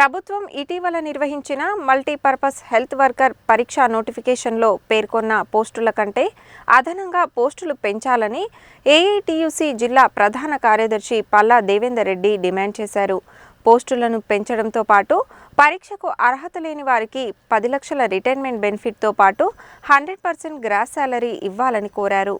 ప్రభుత్వం ఇటీవల నిర్వహించిన మల్టీపర్పస్ హెల్త్ వర్కర్ పరీక్షా నోటిఫికేషన్లో పేర్కొన్న పోస్టుల కంటే అదనంగా పోస్టులు పెంచాలని ఏఐటియుసి జిల్లా ప్రధాన కార్యదర్శి పల్లా దేవేందర్ రెడ్డి డిమాండ్ చేశారు. పోస్టులను పెంచడంతో పాటు పరీక్షకు అర్హత లేని వారికి పది లక్షల రిటైర్మెంట్ బెనిఫిట్తో పాటు హండ్రెడ్ పర్సెంట్ గ్రాస్ శాలరీ ఇవ్వాలని కోరారు.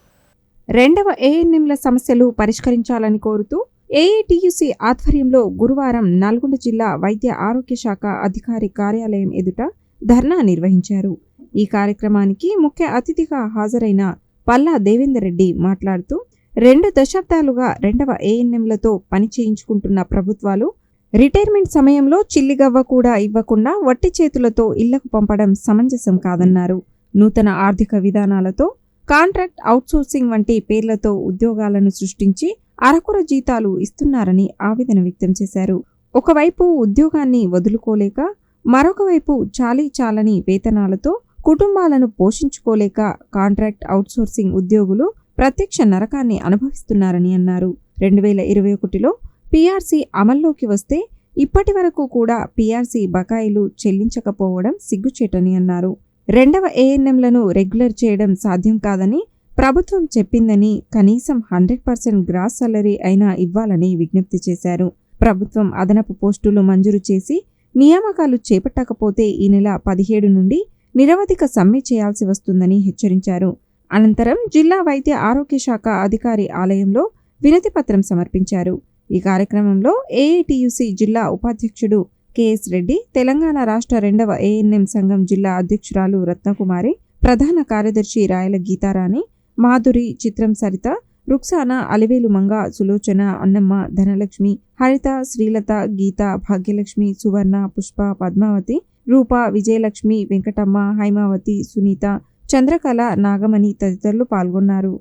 రెండవ ఏఎన్ఎంల సమస్యలు పరిష్కరించాలని కోరుతూ ఏఐటియుసి ఆధ్వర్యంలో గురువారం నల్గొండ జిల్లా వైద్య ఆరోగ్య శాఖ అధికారి కార్యాలయం ఎదుట ధర్నా నిర్వహించారు. ఈ కార్యక్రమానికి ముఖ్య అతిథిగా హాజరైన పల్లా దేవేందర్ రెడ్డి మాట్లాడుతూ రెండు దశాబ్దాలుగా రెండవ ఏఎన్ఎంలతో పని చేయించుకుంటున్న ప్రభుత్వాలు రిటైర్మెంట్ సమయంలో చిల్లిగవ్వ కూడా ఇవ్వకుండా వట్టి చేతులతో ఇళ్ళకు పంపడం సమంజసం కాదన్నారు. నూతన ఆర్థిక విధానాలతో కాంట్రాక్ట్ అవుట్సోర్సింగ్ వంటి పేర్లతో ఉద్యోగాలను సృష్టించి అరకుర జీతాలు ఇస్తున్నారని ఆవేదన వ్యక్తం చేశారు. ఒకవైపు ఉద్యోగాన్ని వదులుకోలేక మరొక వైపు చాలీ చాలని వేతనాలతో కుటుంబాలను పోషించుకోలేక కాంట్రాక్ట్ అవుట్సోర్సింగ్ ఉద్యోగులు ప్రత్యక్ష నరకాన్ని అనుభవిస్తున్నారని అన్నారు. రెండు వేల ఇరవై ఒకటిలో పీఆర్సీ అమల్లోకి వస్తే ఇప్పటి వరకు కూడా పీఆర్సీ బకాయిలు చెల్లించకపోవడం సిగ్గుచేటని అన్నారు. రెండవ ఏఎన్ఎంలను రెగ్యులర్ చేయడం సాధ్యం కాదని ప్రభుత్వం చెప్పిందని కనీసం హండ్రెడ్ పర్సెంట్ గ్రాస్ సాలరీ అయినా ఇవ్వాలని విజ్ఞప్తి చేశారు. ప్రభుత్వం అదనపు పోస్టులు మంజూరు చేసి నియామకాలు చేపట్టకపోతే ఈ నెల పదిహేడు నుండి నిరవధిక సమ్మె చేయాల్సి వస్తుందని హెచ్చరించారు. అనంతరం జిల్లా వైద్య ఆరోగ్య శాఖ అధికారి ఆలయంలో వినతి పత్రం సమర్పించారు. ఈ కార్యక్రమంలో ఏఐటియుసి జిల్లా ఉపాధ్యక్షుడు కెఎస్ రెడ్డి తెలంగాణ రాష్ట్ర రెండవ ఏఎన్ఎం సంఘం జిల్లా అధ్యక్షురాలు రత్నకుమారి ప్రధాన కార్యదర్శి రాయల గీతారాణి మాధురి చిత్రం సరిత రుక్సాన అలివేలు మంగ సులోచన అన్నమ్మ ధనలక్ష్మి హరిత శ్రీలత గీత భాగ్యలక్ష్మి సువర్ణ పుష్ప పద్మావతి రూప విజయలక్ష్మి వెంకటమ్మ హైమావతి సునీత చంద్రకళ నాగమణి తదితరులు పాల్గొన్నారు.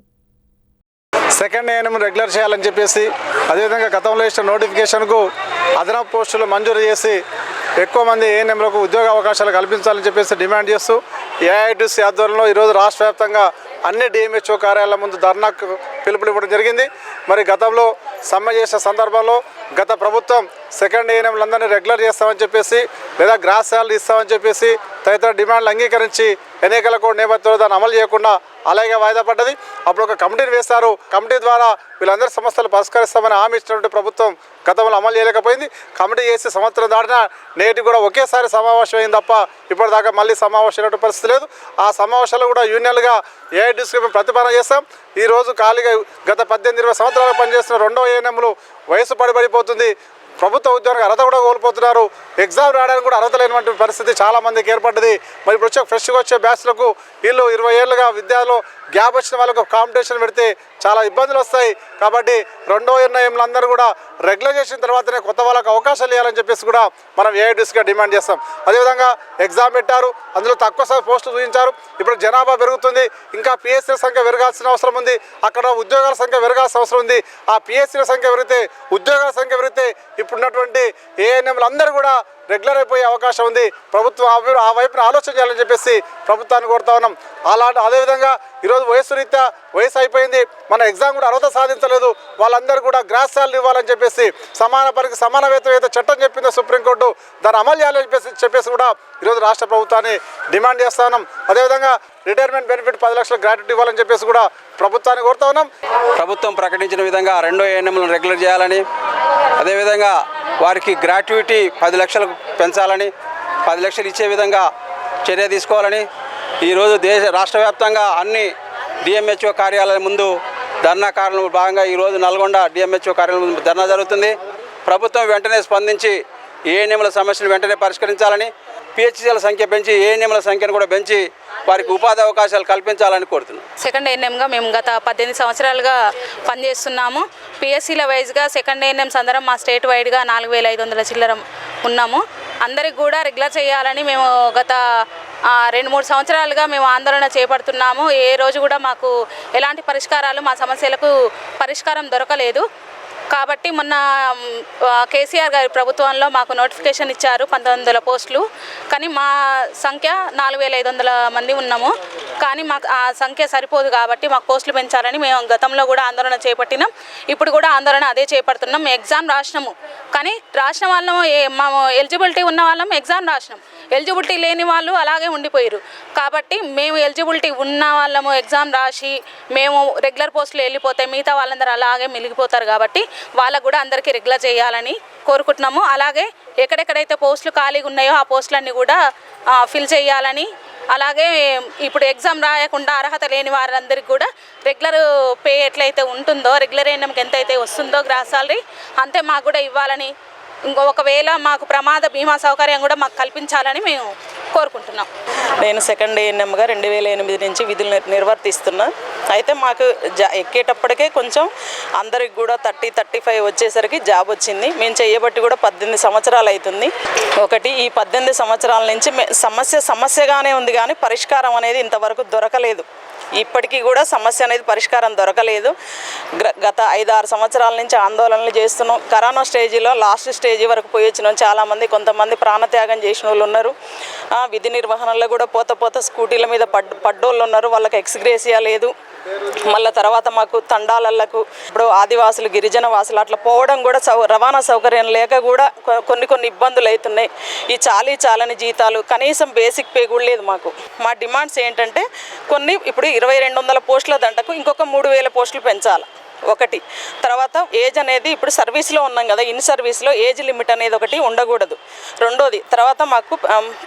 సెకండ్ ఏఎన్ఎం రెగ్యులర్ చేయాలని చెప్పేసి అదేవిధంగా గతంలో ఇచ్చిన నోటిఫికేషన్కు అదనపు పోస్టులు మంజూరు చేసి ఎక్కువ మంది ఏఎన్ఎంలకు ఉద్యోగ అవకాశాలు కల్పించాలని చెప్పేసి డిమాండ్ చేస్తూ ఏఐటీసీ ఆధ్వర్యంలో ఈరోజు రాష్ట్ర వ్యాప్తంగా అన్ని డిఎంహెచ్ఓ కార్యాలయం ముందు ధర్నాకు పిలుపులు ఇవ్వడం జరిగింది. మరి గతంలో సమ్మె చేసిన సందర్భంలో గత ప్రభుత్వం సెకండ్ ఏఎన్ఎంలందరినీ రెగ్యులర్ చేస్తామని చెప్పేసి లేదా గ్రాస్ శాలరీ ఇస్తామని చెప్పేసి తదితర డిమాండ్లు అంగీకరించి ఎన్నికల కోడ్ నేపథ్యంలో దాన్ని అమలు చేయకుండా అలాగే వాయిదా పడ్డది. అప్పుడు ఒక కమిటీని వేస్తారు కమిటీ ద్వారా వీళ్ళందరి సమస్యలు పరిష్కరిస్తామని హామీ ఇచ్చినటువంటి ప్రభుత్వం గతంలో అమలు చేయలేకపోయింది. కమిటీ చేసి సంవత్సరం దాటినా నేటి కూడా ఒకేసారి సమావేశం అయింది తప్ప ఇప్పటిదాకా మళ్ళీ సమావేశం పరిస్థితి లేదు ఆ సమావేశాలు కూడా యూనియన్లుగా ఏఐటీసీకి మేము ప్రతిపాదన చేస్తాం. ఈ రోజు ఖాళీగా గత పద్దెనిమిది ఇరవై సంవత్సరాలు పనిచేస్తున్న రెండో ఏఎన్ఎంలు వయసు పడిపడిపోతుంది ప్రభుత్వ ఉద్యోగానికి అర్హత కూడా కోల్పోతున్నారు. ఎగ్జామ్ రాయడానికి కూడా అర్హత లేనటువంటి పరిస్థితి చాలా మందికి ఏర్పడ్డది. మరి ఇప్పుడు వచ్చే ఫ్రెష్గా వచ్చే బ్యాచ్లకు వీళ్ళు ఇరవై ఏళ్ళుగా విద్యలో గ్యాప్ వచ్చిన వాళ్ళకు కాంపిటీషన్ పెడితే చాలా ఇబ్బందులు వస్తాయి. కాబట్టి రెండో నిర్ణయంలో అందరూ కూడా రెగ్యులర్ చేసిన తర్వాతనే కొత్త వాళ్ళకి అవకాశాలు ఇవ్వాలని చెప్పేసి కూడా మనం ఏఐడిస్గా డిమాండ్ చేస్తాం. అదేవిధంగా ఎగ్జామ్ పెట్టారు. అందులో తక్కువ శాతం పోస్టులు చూపించారు. ఇప్పుడు జనాభా పెరుగుతుంది. ఇంకా పిఎస్సీల సంఖ్య పెరగాల్సిన అవసరం ఉంది. అక్కడ ఉద్యోగాల సంఖ్య పెరగాల్సిన అవసరం ఉంది. ఆ పిఎస్సీల సంఖ్య పెరిగితే ఉద్యోగాల సంఖ్య పెరిగితే ఇప్పుడున్నటువంటి ఏఎన్ఎంలు అందరూ కూడా రెగ్యులర్ అయిపోయే అవకాశం ఉంది. ప్రభుత్వం ఆ ఆ వైపున ఆలోచన చేయాలని చెప్పేసి ప్రభుత్వాన్ని కోరుతా ఉన్నాం. అలాంటి అదేవిధంగా ఈరోజు వయసు రీత్యా వయసు అయిపోయింది. మన ఎగ్జామ్ కూడా అర్హత సాధించలేదు. వాళ్ళందరూ కూడా గ్రాస్ శాలరీ ఇవ్వాలని చెప్పేసి సమాన పనికి సమాన వేతనం అయితే చట్టం చెప్పిందో సుప్రీంకోర్టు దాన్ని అమలు చేయాలని చెప్పేసి చెప్పేసి కూడా ఈరోజు రాష్ట్ర ప్రభుత్వాన్ని డిమాండ్ చేస్తా ఉన్నాం. అదేవిధంగా రిటైర్మెంట్ బెనిఫిట్ పది లక్షల గ్రాట్యుటీ ఇవ్వాలని చెప్పేసి కూడా ప్రభుత్వాన్ని కోరుతా ఉన్నాం. ప్రభుత్వం ప్రకటించిన విధంగా రెండో ఏఎన్ఎంలను రెగ్యులర్ చేయాలని అదేవిధంగా వారికి గ్రాట్యుటీ పది లక్షలకు పెంచాలని పది లక్షలు ఇచ్చే విధంగా చర్య తీసుకోవాలని ఈరోజు దేశ రాష్ట్ర వ్యాప్తంగా అన్ని డిఎంహెచ్ఓ కార్యాలయం ముందు ధర్నా కారణం భాగంగా ఈరోజు నల్గొండ డిఎంహెచ్ఓ కార్యాలయం ముందు ధర్నా జరుగుతుంది. ప్రభుత్వం వెంటనే స్పందించి ఏఎన్ఎంల సమస్యలు వెంటనే పరిష్కరించాలని పిహెచ్సిల సంఖ్య పెంచి ఏఎన్ఎంల సంఖ్యను కూడా పెంచి వారికి ఉపాధి అవకాశాలు కల్పించాలని కోరుతున్నాం. సెకండ్ ఏఎన్ఎంగా మేము గత పద్దెనిమిది సంవత్సరాలుగా పనిచేస్తున్నాము. పిఎస్సీల వైజ్గా సెకండ్ ఏఎన్ఎంస్ అందరం మా స్టేట్ వైడ్గా నాలుగు వేల ఐదు వందల చిల్లర ఉన్నాము. అందరికి కూడా రెగ్యులర్ చేయాలని మేము గత రెండు మూడు సంవత్సరాలుగా మేము ఆందోళన చేపడుతున్నాము. ఏ రోజు కూడా మాకు ఎలాంటి పరిష్కారాలు మా సమస్యలకు పరిష్కారం దొరకలేదు. కాబట్టి మొన్న కేసీఆర్ గారి ప్రభుత్వంలో మాకు నోటిఫికేషన్ ఇచ్చారు పంతొమ్మిది వందల పోస్టులు. కానీ మా సంఖ్య నాలుగు వేల ఐదు వందల మంది ఉన్నాము. కానీ మాకు ఆ సంఖ్య సరిపోదు కాబట్టి మాకు పోస్టులు పెంచాలని మేము గతంలో కూడా ఆందోళన చేపట్టినాం. ఇప్పుడు కూడా ఆందోళన అదే చేపడుతున్నాం. ఎగ్జామ్ రాసినాము. కానీ రాసిన వాళ్ళము ఏ- మా ఎలిజిబిలిటీ ఉన్న వాళ్ళం ఎగ్జామ్ రాసినాం. ఎలిజిబిలిటీ లేని వాళ్ళు అలాగే ఉండిపోయారు కాబట్టి మేము ఎలిజిబిలిటీ ఉన్న వాళ్ళము ఎగ్జామ్ రాసి మేము రెగ్యులర్ పోస్టులు వెళ్ళిపోతే మిగతా వాళ్ళందరూ అలాగే మిగిలిపోతారు కాబట్టి వాళ్ళకు కూడా అందరికీ రెగ్యులర్ చేయాలని కోరుకుంటున్నాము. అలాగే ఎక్కడెక్కడైతే పోస్టులు ఖాళీగా ఉన్నాయో ఆ పోస్టులన్నీ కూడా ఫిల్ చేయాలని అలాగే ఇప్పుడు ఎగ్జామ్ రాయకుండా అర్హత లేని వారందరికీ కూడా రెగ్యులర్ పే ఎట్లయితే ఉంటుందో రెగ్యులర్ అయినకి ఎంత అయితే వస్తుందో గ్రాస్ సాలరీ అంతే మాకు కూడా ఇవ్వాలని ఇంకో ఒకవేళ మాకు ప్రమాద బీమా సౌకర్యం కూడా మాకు కల్పించాలని మేము కోరుకుంటున్నాం. నేను సెకండ్ ఏఎన్ఎంగా రెండు వేల ఎనిమిది నుంచి విధులు నిర్వర్తిస్తున్నా. అయితే మాకు జా ఎక్కేటప్పటికే కొంచెం అందరికి కూడా థర్టీ థర్టీ ఫైవ్ వచ్చేసరికి జాబ్ వచ్చింది. మేము చేయబట్టి కూడా పద్దెనిమిది సంవత్సరాలు అవుతుంది ఒకటి ఈ పద్దెనిమిది సంవత్సరాల నుంచి సమస్య సమస్యగానే ఉంది కానీ పరిష్కారం అనేది ఇంతవరకు దొరకలేదు. ఇప్పటికీ కూడా సమస్య అనేది పరిష్కారం దొరకలేదు. గ్ర- గత ఐదు ఆరు సంవత్సరాల నుంచి ఆందోళనలు చేస్తున్నాం. కరోనా స్టేజీలో లాస్ట్ స్టేజ్ వరకు పోయి వచ్చినాం. చాలామంది కొంతమంది ప్రాణత్యాగం చేసిన వాళ్ళు ఉన్నారు. ఆ, విధి నిర్వహణలో కూడా పోత పోత స్కూటీల మీద పడ్ పడ్డోళ్ళు ఉన్నారు. వాళ్ళకి ఎక్స్గ్రేసియా లేదు. మళ్ళీ తర్వాత మాకు తండాలలకు ఇప్పుడు ఆదివాసులు గిరిజన వాసులు అట్లా పోవడం కూడా సౌ రవాణా సౌకర్యం లేక కూడా కొన్ని కొన్ని ఇబ్బందులు అవుతున్నాయి ఈ చాలీ చాలని జీతాలు కనీసం బేసిక్ పే కూడా లేదు మాకు. మా డిమాండ్స్ ఏంటంటే కొన్ని ఇప్పుడు ఇరవై రెండు వందల పోస్టుల దంటకు ఇంకొక మూడు వేల పోస్టులు పెంచాలి. ఒకటి. తర్వాత ఏజ్ అనేది ఇప్పుడు సర్వీస్లో ఉన్నాం కదా ఇన్ సర్వీస్లో ఏజ్ లిమిట్ అనేది ఒకటి ఉండకూడదు. రెండోది తర్వాత మాకు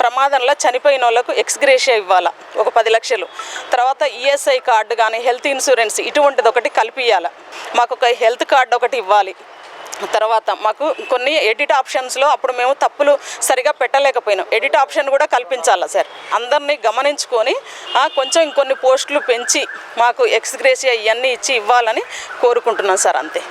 ప్రమాదంలో చనిపోయిన వాళ్ళకు ఎక్స్గ్రేషియా ఇవ్వాలా ఒక పది లక్షలు. తర్వాత ఈఎస్ఐ కార్డు కానీ హెల్త్ ఇన్సూరెన్స్ ఇటువంటిది ఒకటి కల్పియాల మాకు ఒక హెల్త్ కార్డు ఒకటి ఇవ్వాలి. తర్వాత మాకు కొన్ని ఎడిట్ ఆప్షన్స్లో అప్పుడు మేము తప్పులు సరిగా పెట్టలేకపోయినాం. ఎడిట్ ఆప్షన్ కూడా కల్పించాలా సార్? అందరినీ గమనించుకొని కొంచెం ఇంకొన్ని పోస్టులు పెంచి మాకు ఎక్స్గ్రేసియా ఇవన్నీ ఇచ్చి ఇవ్వాలని కోరుకుంటున్నాం సార్ అంతే.